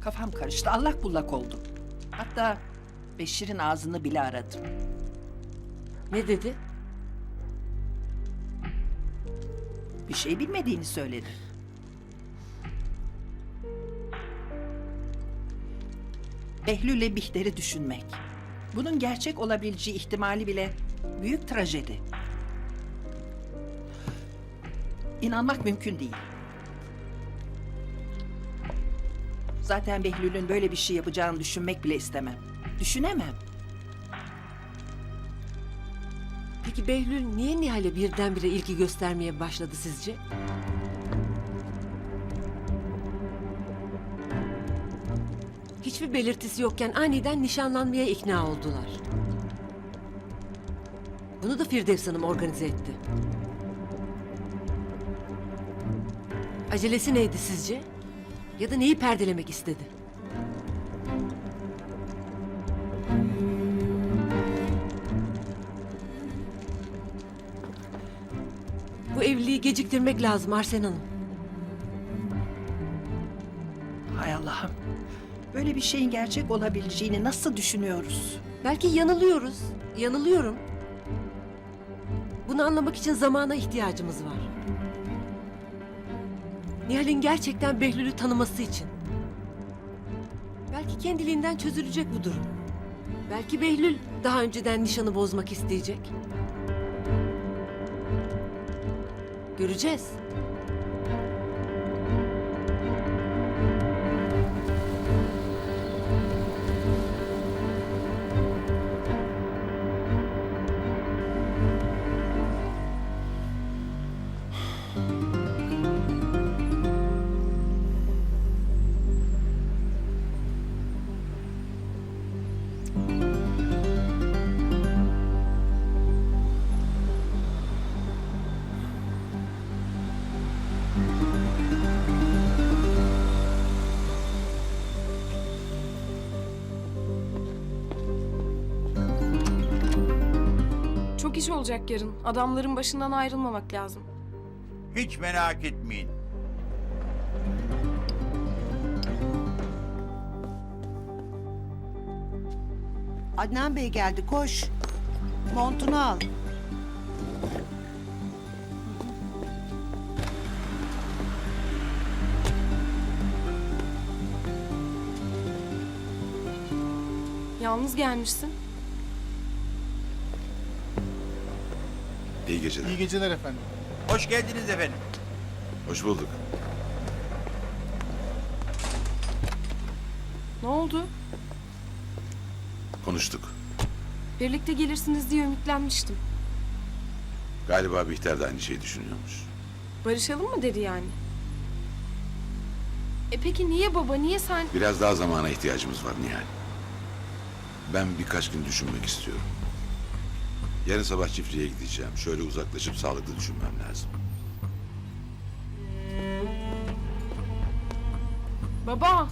Kafam karıştı, allak bullak oldum. Hatta Beşir'in ağzını bile aradım. Ne dedi? Bir şey bilmediğini söyledi. Behlül'le Bihter'i düşünmek. Bunun gerçek olabileceği ihtimali bile büyük trajedi. İnanmak mümkün değil. Zaten Behlül'ün böyle bir şey yapacağını düşünmek bile istemem. Düşünemem. Peki Behlül niye Nihal'e birdenbire ilgi göstermeye başladı sizce? Hiçbir belirtisi yokken aniden nişanlanmaya ikna oldular. Bunu da Firdevs Hanım organize etti. Acelesi neydi sizce? Ya da neyi perdelemek istedi? Bu evliliği geciktirmek lazım Arsen Hanım. Hay Allah'ım. Böyle bir şeyin gerçek olabileceğini nasıl düşünüyoruz? Belki yanılıyoruz. Yanılıyorum. Bunu anlamak için zamana ihtiyacımız var. Nihal'in gerçekten Behlül'ü tanıması için. Belki kendiliğinden çözülecek bu durum. Belki Behlül daha önceden nişanı bozmak isteyecek. Göreceğiz. İş olacak yarın. Adamların başından ayrılmamak lazım. Hiç merak etmeyin. Adnan Bey geldi koş. Montunu al. Yalnız gelmişsin. İyi geceler. İyi geceler efendim. Hoş geldiniz efendim. Hoş bulduk. Ne oldu? Konuştuk. Birlikte gelirsiniz diye ümitlenmiştim. Galiba Bihter de aynı şeyi düşünüyormuş. Barışalım mı dedi yani? E peki niye baba, niye sen? Biraz daha zamana ihtiyacımız var Nihal. Ben birkaç gün düşünmek istiyorum. Yarın sabah çiftliğe gideceğim. Şöyle uzaklaşıp sağlıklı düşünmem lazım. Baba!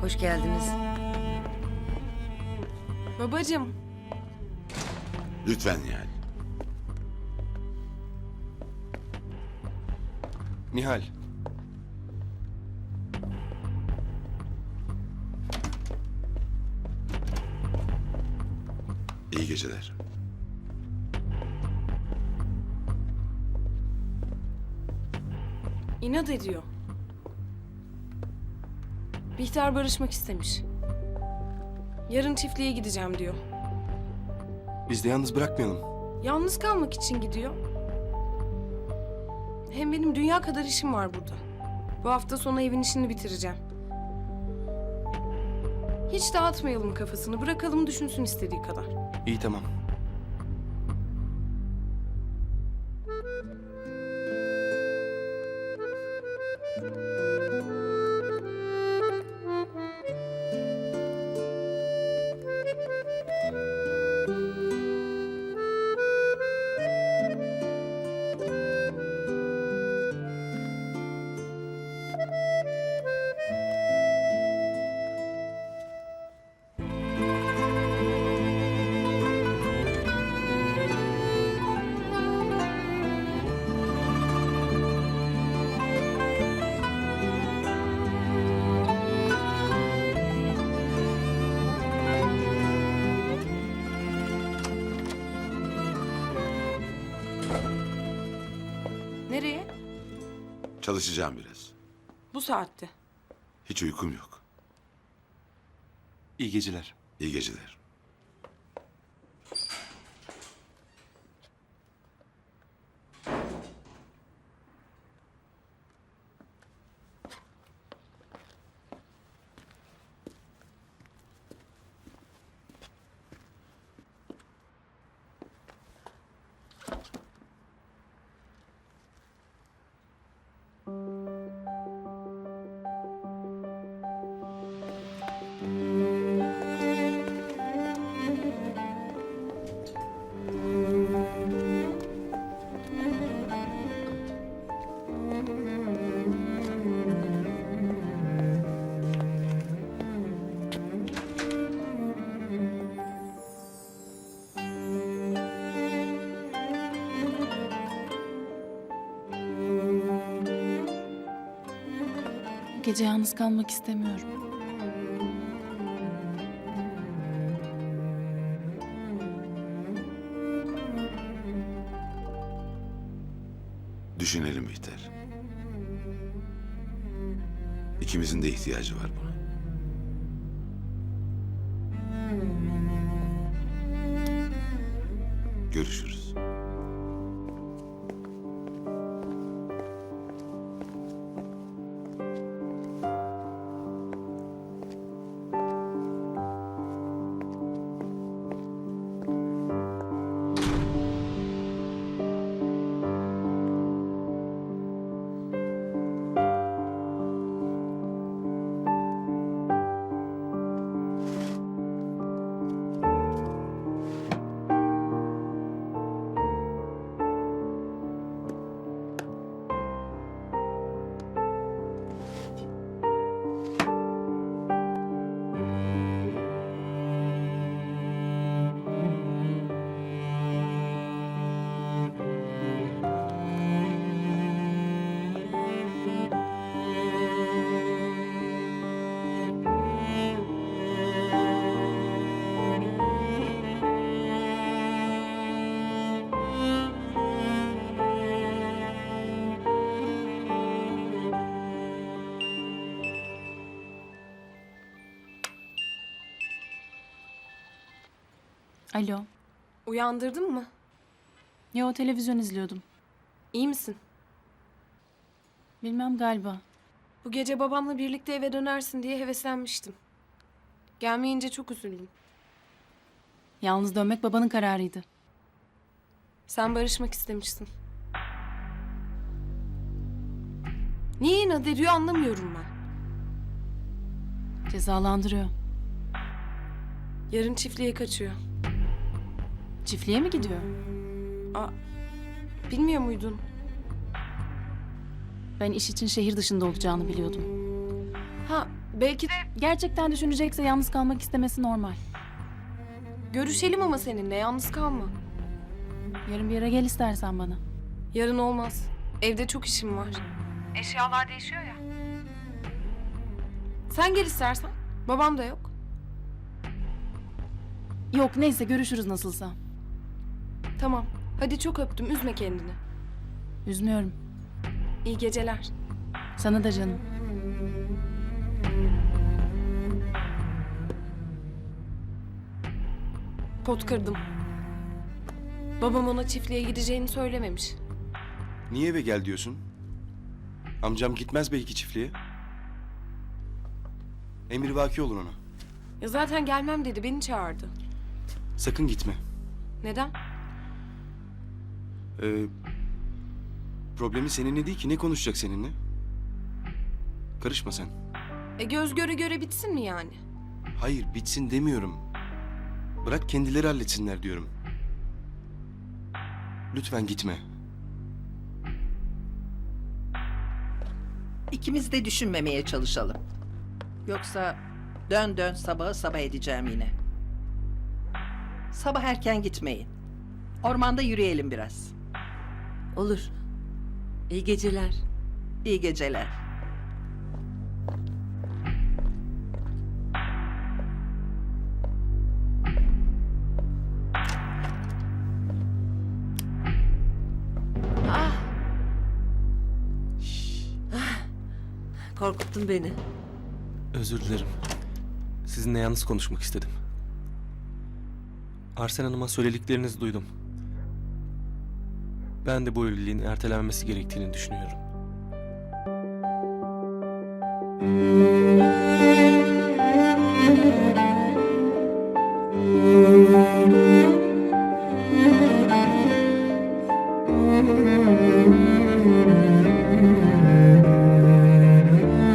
Hoş geldiniz. Babacım, Lütfen Nihal. Nihal. İyi geceler. inat ediyor. Bihter barışmak istemiş. Yarın çiftliğe gideceğim diyor. Biz de yalnız bırakmayalım. Yalnız kalmak için gidiyor. Hem benim dünya kadar işim var burada. Bu hafta sonu evin işini bitireceğim. Hiç dağıtmayalım kafasını. Bırakalım düşünsün istediği kadar. İyi tamam. Çalışacağım biraz. Bu saatte. Hiç uykum yok. İyi geceler. İyi geceler. Gece yalnız kalmak istemiyorum. Düşünelim Bihter. İkimizin de ihtiyacı var buna. Görüşürüz. Alo. Uyandırdın mı? Yo televizyon izliyordum. İyi misin? Bilmem galiba. Bu gece babamla birlikte eve dönersin diye heveslenmiştim. Gelmeyince çok üzüldüm. Yalnız dönmek babanın kararıydı. Sen barışmak istemişsin. Niye inat ediyor anlamıyorum ben. Cezalandırıyor. Yarın çiftliğe kaçıyor. Çiftliğe mi gidiyor? Aa, bilmiyor muydun? Ben iş için şehir dışında olacağını biliyordum. Ha, belki de Gerçekten düşünecekse yalnız kalmak istemesi normal. görüşelim ama seninle yalnız kalma. Yarın bir yere gel istersen bana. Yarın olmaz. Evde çok işim var. Eşyalar değişiyor ya. Sen gel istersen. Babam da yok. Yok neyse görüşürüz nasılsa. Tamam. Hadi çok öptüm. Üzme kendini. Üzmüyorum. İyi geceler. Sana da canım. Pot kırdım. Babam ona çiftliğe gideceğini söylememiş. Niye eve gel diyorsun? Amcam gitmez belki çiftliğe. Emir vaki olur ona. Ya zaten gelmem dedi. Beni çağırdı. Sakın gitme. Neden? Ee, problemi seninle değil ki ne konuşacak seninle? Karışma sen. E göz göre göre bitsin mi yani? Hayır bitsin demiyorum. Bırak kendileri halletsinler diyorum. Lütfen gitme. İkimiz de düşünmemeye çalışalım. Yoksa dön dön sabahı sabah edeceğim yine. Sabah erken gitmeyin. Ormanda yürüyelim biraz. Olur. İyi geceler. İyi geceler. Ah. Ah. Korkuttun beni. Özür dilerim. Sizinle yalnız konuşmak istedim. Arsen Hanım'a söylediklerinizi duydum. Ben de bu evliliğin ertelenmesi gerektiğini düşünüyorum.